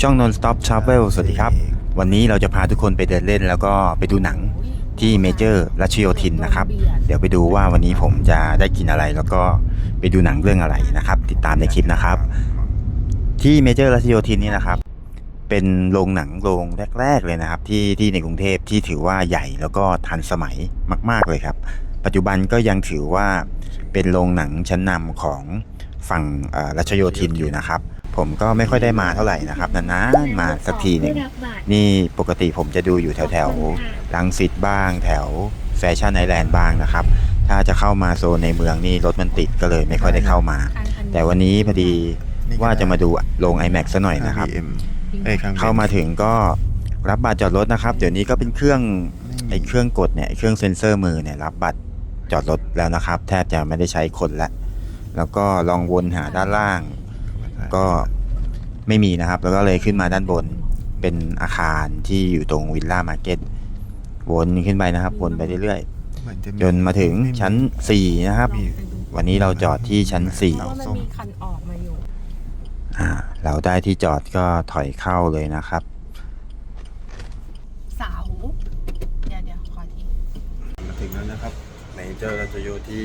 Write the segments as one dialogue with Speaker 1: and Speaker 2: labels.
Speaker 1: ช่อง Non Stop Travel สวัสดีครับ วันนี้เราจะพาทุกคนไปเดินเล่นแล้วก็ไปดูหนังที่เมเจอร์รัชโยธินนะครับ เดี๋ยวไปดูว่าวันนี้ผมจะได้กินอะไร แล้วก็ไปดูหนังเรื่องอะไรนะครับ ติดตามในคลิปนะครับ ที่เมเจอร์รัชโยธินนี่นะครับ เป็นโรงหนังโรงแรก ๆ เลยนะครับ ที่ที่ในกรุงเทพที่ถือว่าใหญ่แล้วก็ทันสมัยมาก ๆเลยครับ ปัจจุบันก็ยังถือว่าเป็นโรงหนังชั้นนำของฝั่งเอ่อรัชโยธินอยู่นะครับ ผมก็ไม่ค่อยได้มาเท่าไหร่นะครับนานๆมาสักทีหนึ่งนี่ปกติผมจะดูอยู่แถวแถวๆลังสิตบ้างแถวแฟชั่นไอแลนด์บ้างนะครับ ถ้าจะเข้ามาโซนในเมืองนี่รถมันติดก็เลยไม่ค่อยได้เข้ามา แต่วันนี้พอดีว่าจะมาดูโรง iMac ซะหน่อยนะครับ
Speaker 2: เอ้ยข้าง
Speaker 1: เข้ามาถึงก็รับบัตรจอดรถนะครับ เดี๋ยวนี้ก็เป็นเครื่องไอ้เครื่องกดเนี่ยไอ้เครื่องเซ็นเซอร์มือเนี่ยรับบัตรจอดรถแล้วนะครับ แทบจะไม่ได้ใช้คนละ แล้วก็ลองวนหาด้านล่าง ก็ไม่มีนะครับ แล้วก็เลยขึ้นมาด้านบนเป็นอาคารที่อยู่ตรงวิลล่ามาร์เก็ตวนขึ้นไปนะครับ วนไปเรื่อย
Speaker 2: เหมือนจะ
Speaker 1: ๆจนมาถึงชั้น 4 นะครับ
Speaker 2: มี
Speaker 1: วันนี้เราจอดที่ชั้น
Speaker 3: เพราะว่ามันมีคันออกมาอยู่
Speaker 1: 4 อ่า เราได้ที่จอดก็ถอยเข้าเลยนะครับ
Speaker 3: เสาเดี๋ยวเดี๋ยวขอที
Speaker 2: มาถึงแล้วนะครับเมเจอร์รัชโยที่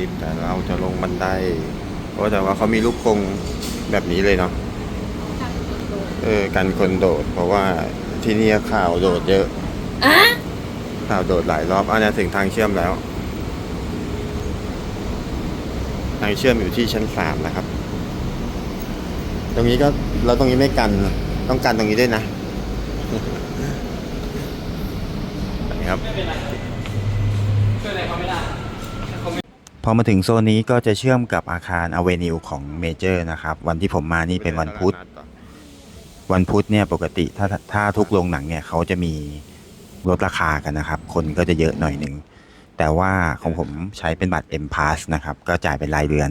Speaker 2: ลงลิฟต์แต่เราจะลงบันไดเพราะแต่ว่าเขามีลูกกรงแบบนี้เลยเนาะเออกันคนโดด เพราะว่าที่นี่ข่าวโดดเยอะ
Speaker 3: อะ
Speaker 2: ข่าวโดดหลายรอบอันนี้ถึงทางเชื่อมแล้ว ทางเชื่อมอยู่ที่ชั้นสามนะครับ ตรงนี้ก็เราตรงนี้ไม่กันต้องกันตรงนี้ด้วยนะนะครับ
Speaker 1: พอมาถึงโซนนี้ก็จะเชื่อมกับอาคารอเวนิวของเมเจอร์นะครับ วันที่ผมมานี่เป็นวันพุธ วันพุธเนี่ยปกติถ้าถ้าทุกโรงหนังเนี่ยเขาจะมีลดราคากันนะครับ คนก็จะเยอะหน่อยหนึ่ง แต่ว่าของผมใช้เป็นบัตร M Pass นะครับ ก็จ่ายเป็นรายเดือน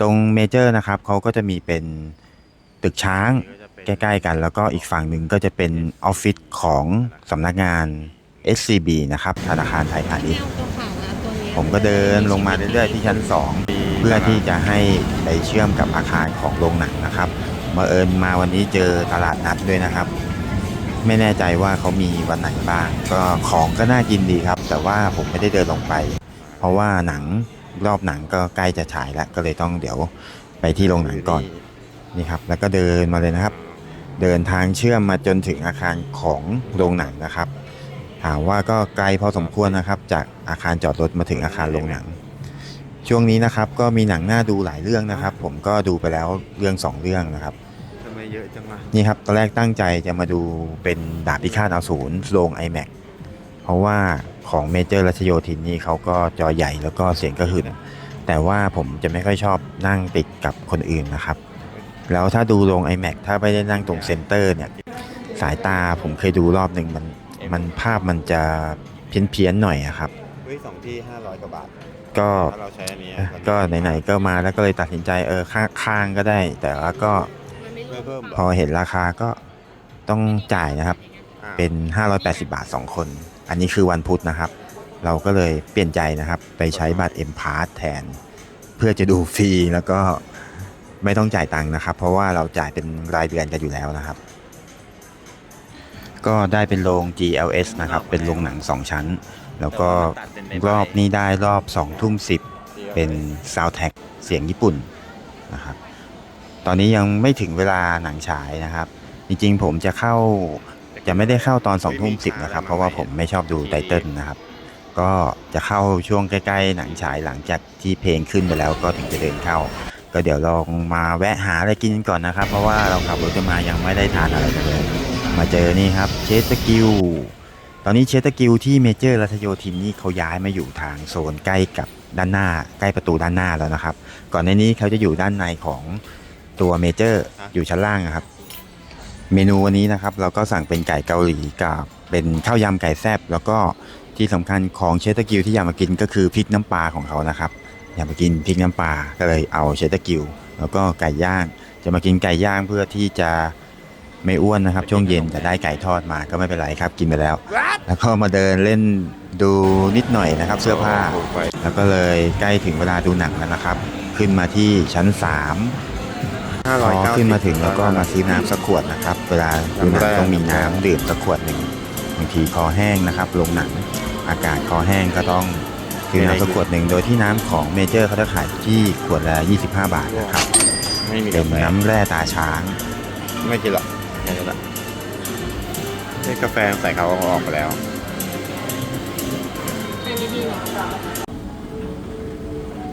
Speaker 1: ตรงเมเจอร์นะครับเขาก็จะมีเป็นตึกช้างใกล้ๆกัน แล้วก็อีกฝั่งหนึ่งก็จะเป็นออฟฟิศของสำนักงาน SCB นะครับ ธนาคารไทยพาณิชย์ ผมก็เดินลงมาเรื่อยๆที่ชั้น 2 เพื่อที่จะให้ไปเชื่อมกับอาคารของโรงหนังนะครับมาเอิญมาวันนี้เจอตลาดนัดด้วยนะครับ ไม่แน่ใจว่าเขามีวันไหนบ้าง ก็ของก็น่ากินดีครับ แต่ว่าผมไม่ได้เดินลงไป เพราะว่าหนังรอบหนังก็ใกล้จะฉายแล้วก็เลยต้องเดี๋ยวไปที่โรงหนังก่อนนี่ครับ แล้วก็เดินมาเลยนะครับ เดินทางเชื่อมมาจนถึงอาคารของโรงหนังนะครับ ถามว่าก็ไกลพอสมควรนะครับจาก อาคารจอดรถมาถึงอาคารโรงหนัง ช่วงนี้นะครับก็มีหนังน่าดูหลายเรื่องนะครับ ผมก็ดูไปแล้วเรื่องสองเรื่องนะครับ
Speaker 2: ทำไมเยอะจังวะ
Speaker 1: นี่ครับตอนแรกตั้งใจจะมาดูเป็นดาบพิฆาตอสูรโรง iMac เพราะว่าของเมเจอร์รัชโยธินนี่เขาก็จอใหญ่แล้วก็เสียงก็หึ่นแต่ว่าผมจะไม่ค่อยชอบนั่งติดกับคนอื่นนะครับ แล้วถ้าดูโรง iMac ถ้าไม่ได้นั่งตรงเซนเตอร์เนี่ยสายตาผมเคยดูรอบหนึ่งมันมันภาพมันจะเพี้ยนเพียนๆหน่อยอะครับ
Speaker 2: เฮ้ยสองที่ห้าร้อยกว่าบาท
Speaker 1: ก็
Speaker 2: ถ้าเราใช้อันนี้
Speaker 1: ก็ไหนๆก็มาแล้วก็เลยตัดสินใจเออข้างข้างก็ได้ แต่ว่าก็
Speaker 2: เพิ่มเพิ่ม
Speaker 1: พอเห็นราคาก็ต้องจ่ายนะครับ เป็น 580 บาท 2 คน อันนี้คือวันพุธนะครับ เราก็เลยเปลี่ยนใจนะครับ ไปใช้บัตร M Pass แทน เพื่อจะดูฟรีแล้วก็ไม่ต้องจ่ายตังค์นะครับ เพราะว่าเราจ่ายเป็นรายเดือนกันอยู่แล้วนะครับ ก็ได้เป็นโรง GLS นะครับ เป็นโรงหนัง 2 ชั้น แล้วก็รอบนี้ได้รอบ2ทุ่ม10เป็น Soundtrack เสียงญี่ปุ่นนะครับ ตอนนี้ยังไม่ถึงเวลาหนังฉายนะครับ จริงๆผมจะเข้าจะไม่ได้เข้าตอน2องทุ่มสินะครับ เพราะว่าผมไม่ชอบดูไตเติลนะครับ ก็จะเข้าช่วงใกล้ๆ หนังฉายหลังจากที่เพลงขึ้นไปแล้วก็ถึงจะเดินเข้า ก็เดี๋ยวลองมาแวะหาอะไรกินก่อนนะครับ เพราะว่าเราขับรถจะมายังไม่ได้ทานอะไรเลย มาเจอนี่ครับเชสตกิล อนนี้เชสตกิลที่เมเจอร์รัชโยธินนี่เขาย้ายมาอยู่ทางโซนใกล้กับด้านหน้า ใกล้ประตูด้านหน้าแล้วนะครับ ก่อนในนี้เขาจะอยู่ด้านในของตัวเมเจอร์อยู่ชั้นล่างนะครับ เมนูวันนี้นะครับ เราก็สั่งเป็นไก่เกาหลีกับเป็นข้าวยำไก่แซบแล้วก็ที่สำคัญของเชสตกิลที่อยากมากินก็คือพริกน้ำปลาของเขานะครับอยากมากินพริกน้ำปลาก็เลยเอาเชสตกิลแล้วก็ไก่ย่าง จะมากินไก่ย่างเพื่อที่จะ ไม่อ้วนนะครับ ช่วงเย็นแต่ได้ไก่ทอดมาก็ไม่เป็นไรครับกินไปแล้ว แล้วก็มาเดินเล่นดูนิดหน่อยนะครับ เสื้อผ้า
Speaker 2: ไป
Speaker 1: แล้วก็เลยใกล้ถึงเวลาดูหนังแล้วนะครับ ขึ้นมาที่ชั้น3
Speaker 2: ห้า
Speaker 1: พ
Speaker 2: ร้อย
Speaker 1: อ
Speaker 2: เก้า
Speaker 1: ขึ้นมาถึงแล้วก็มาซื้อน้ำสักขวดนะครับ เวลาดูหนังต้องมีน้ำดื่มสักขวดหนึ่งบางทีคอแห้งนะครับลงหนังอากาศคอแห้งก็ต้องซื้อน้ำสักขวดหนึ่งโดยที่น้ำของเมเจอร์เขาจะขายที่ขวดละ 25 บาทนะครับ
Speaker 2: ไม่มี
Speaker 1: เป็น
Speaker 2: กาแฟ
Speaker 1: น้ำแร่ตาช้าง
Speaker 2: ไม่กินหรอกแค่นี้แหละกาแฟใส่เขาเอาออกไปแล้ว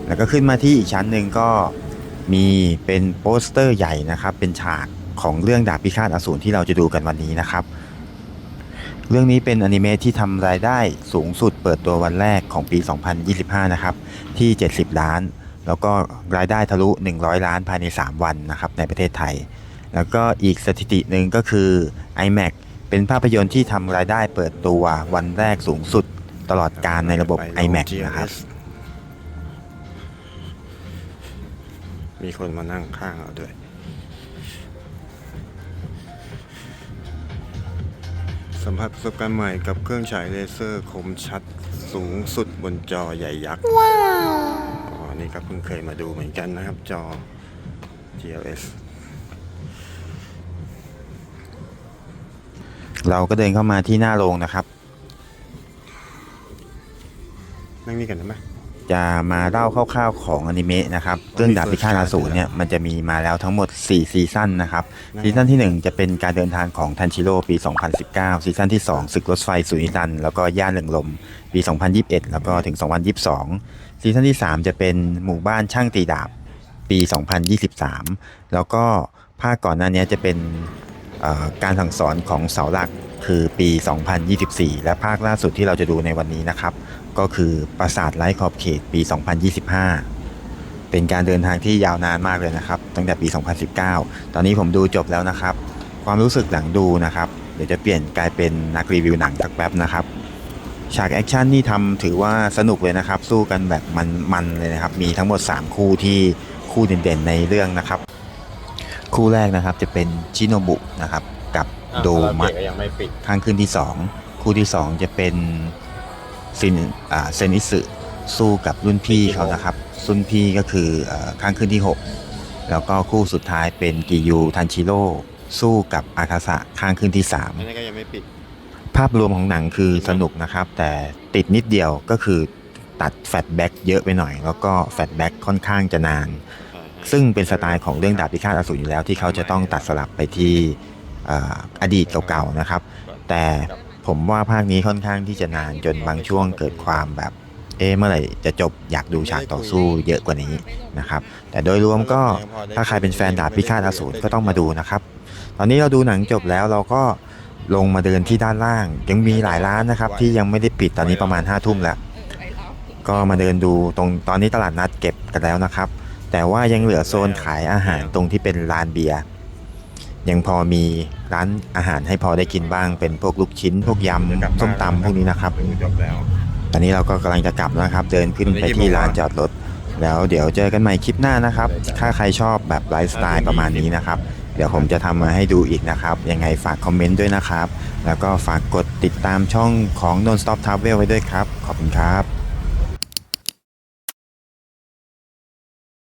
Speaker 1: แล้วก็ขึ้นมาที่อีกชั้นหนึ่งก็มีเป็นโปสเตอร์ใหญ่นะครับ เป็นฉากของเรื่องดาบพิฆาตอสูรที่เราจะดูกันวันนี้นะครับ เรื่องนี้เป็นอนิเมะที่ทำรายได้สูงสุดเปิดตัววันแรกของปี 2025 นะครับ ที่ 70 ล้าน แล้วก็รายได้ทะลุ 100 ล้านภายใน 3 วันนะครับ ในประเทศไทย แล้วก็อีกสถิติหนึ่งก็คือ iMac เป็นภาพยนตร์ที่ทำรายได้เปิดตัววันแรกสูงสุดตลอดการในระบบ
Speaker 2: ไป
Speaker 1: iMac
Speaker 2: GLS
Speaker 1: นะครับ
Speaker 2: มีคนมานั่งข้างเราด้วย สัมผัสประสบการณ์ใหม่กับเครื่องฉายเลเซอร์คมชัดสูงสุดบนจอใหญ่ยักษ์ ว้าว อ๋อ นี่ก็เพิ่งเคยมาดูเหมือนกันนะครับจอ GLS
Speaker 1: เราก็เดินเข้ามาที่หน้าโรงนะครับ
Speaker 2: นั่งนี่กันได้ไหม
Speaker 1: จะมาเล่าคร่าวๆของอนิเมะนะครับเรื่องดาบพิฆาตอสูรเนี่ยมันจะมีมาแล้วทั้งหมด 4 ซีซั่นนะครับ ซีซั่นที่ 1 จะเป็นการเดินทางของทันชิโร่ปี 2019 ซีซั่นที่ 2 ศึกรถไฟสุนิรันดร์แล้วก็ย่านเหลืองลม ปี 2021 แล้วก็ถึง 2022 ซีซั่นที่ 3 จะเป็นหมู่บ้านช่างตีดาบปี 2023 แล้วก็ภาคก่อนหน้านี้จะเป็นเอ่อ การสั่งสอนของเสาหลักคือปี 2024 และภาคล่าสุดที่เราจะดูในวันนี้นะครับ ก็คือปราสาทไร้ขอบเขตปี 2025 เป็นการเดินทางที่ยาวนานมากเลยนะครับ ตั้งแต่ปี 2019 ตอนนี้ผมดูจบแล้วนะครับ ความรู้สึกหลังดูนะครับ เดี๋ยวจะเปลี่ยนกลายเป็นนักรีวิวหนังสักแป๊บนะครับฉากแอคชั่นนี่ทำถือว่าสนุกเลยนะครับ สู้กันแบบมันๆเลยนะครับ มีทั้งหมด 3 คู่ที่คู่เด่นๆในเรื่องนะครับ คู่แรกนะครับจะเป็นชิโนบุนะครับกับโดมัต
Speaker 2: ก็ยังไม่ปิด
Speaker 1: ข้างขึ้นที่ 2 คู่ที่ 2 จะเป็นซินอ่าเซนิสึสู้กับรุ่นพี่เขานะครับรุ่นพี่ก็คือเอ่อข้างขึ้นที่ 6 แล้วก็คู่สุดท้ายเป็นกิยูทันชิโร่สู้กับอาคาสะข้างขึ้นที่
Speaker 2: อันนี้ก็ยังไม่ปิด
Speaker 1: 3ภาพรวมของหนังคือสนุกนะครับ แต่ติดนิดเดียวก็คือตัดแฟลชแบ็กเยอะไปหน่อย แล้วก็แฟลชแบ็กค่อนข้างจะนาน ซึ่งเป็นสไตล์ของเรื่องดาบพิฆาตอสูรอยู่แล้ว ที่เขาจะต้องตัดสลับไปที่ออดีตเก่าๆนะครับ แต่ผมว่าภาคนี้ค่อนข้างที่จะนานจนบางช่วงเกิดความแบบ เอ๊ะเมื่อไหร่จะจบอยากดูฉากต่อสู้เยอะกว่านี้นะครับ แต่โดยรวมก็ถ้าใครเป็นแฟนดาบพิฆาตอสูรก็ต้องมาดูนะครับ ตอนนี้เราดูหนังจบแล้วเราก็ลงมาเดินที่ด้านล่าง ยังมีหลายร้านนะครับ ที่ยังไม่ได้ปิดตอนนี้ประมาณ5้าทุ่มแล้ว ก็มาเดินดูตรงตอนนี้ตลาดนัดเก็บกันแล้วนะครับ แต่ว่ายังเหลือโซนขายอาหารตรงที่เป็นร้านเบียร์ยังพอมีร้านอาหารให้พอได้กินบ้าง เป็นพวกลูกชิ้น พวกยำส้มตำพวกนี้นะครับ
Speaker 2: ดูจบแล้ว
Speaker 1: ตอนนี้เราก็กำลังจะกลับแล้วนะครับ เดินขึ้นไปที่ลานจอดรถ แล้วเดี๋ยวเจอกันใหม่คลิปหน้านะครับ ถ้าใครชอบแบบไลฟ์สไตล์ประมาณนี้นะครับ เดี๋ยวผมจะทำมาให้ดูอีกนะครับ ยังไงฝากคอมเมนต์ด้วยนะครับ แล้วก็ฝากกดติดตามช่องของ Non Stop Travel ไว้ด้วยครับ ขอบคุณครับ